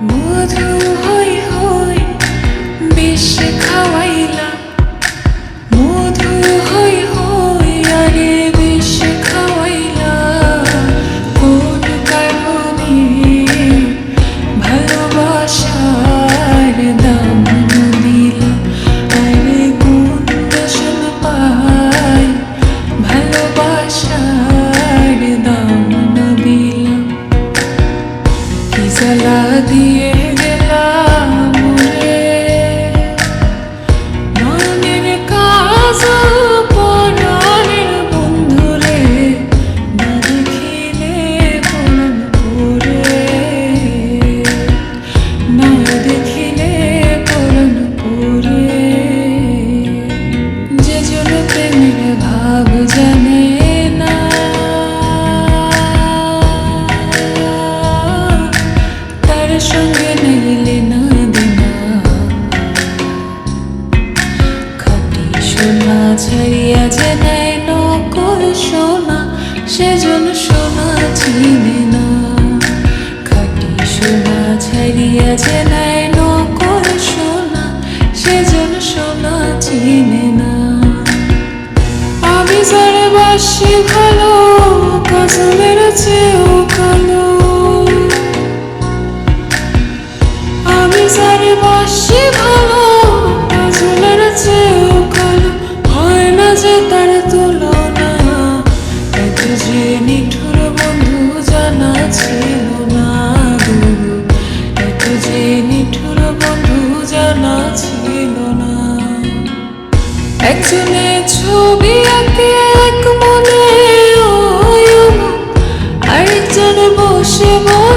摩托 you. সোনা সেজন সোনা চিনে না। খাটি সোনা ছাড়িয়া যে নেয় নকল সোনা সেজন সোনা চিনে না। আমি যারে বাসি ভালো কাজলের চেয়েও কালো। আমি যারে বাসি ভালো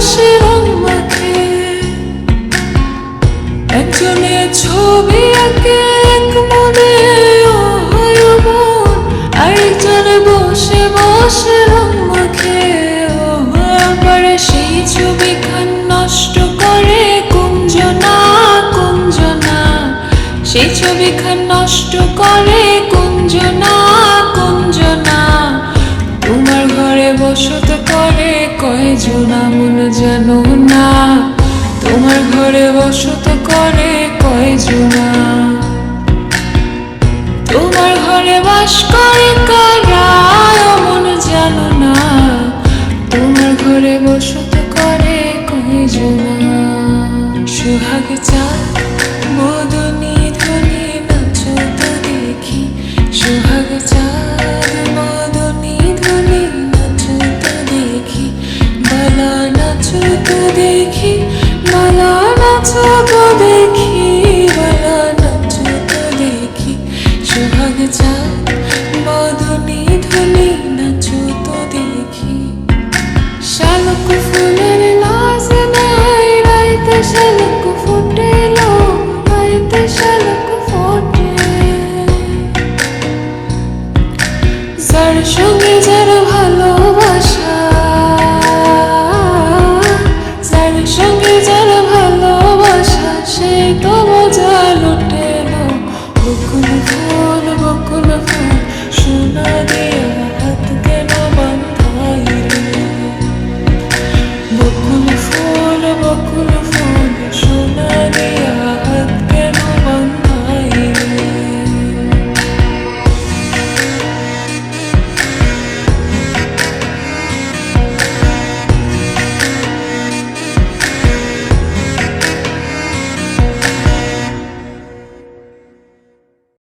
বসে রং একজনে ছবি আঁকে, এক মনে আরেকজন বসে বসে রং মাখে। আবার সেই ছবি খান নষ্ট করে কুঞ্জনা কুঞ্জনা। সেই ছবি খান নষ্ট করে কুঞ্জনা। বসত করে কয়জন মন যেন না। তোমার ঘরে বসত করে কয়জনা তোমার ঘরে বাস করে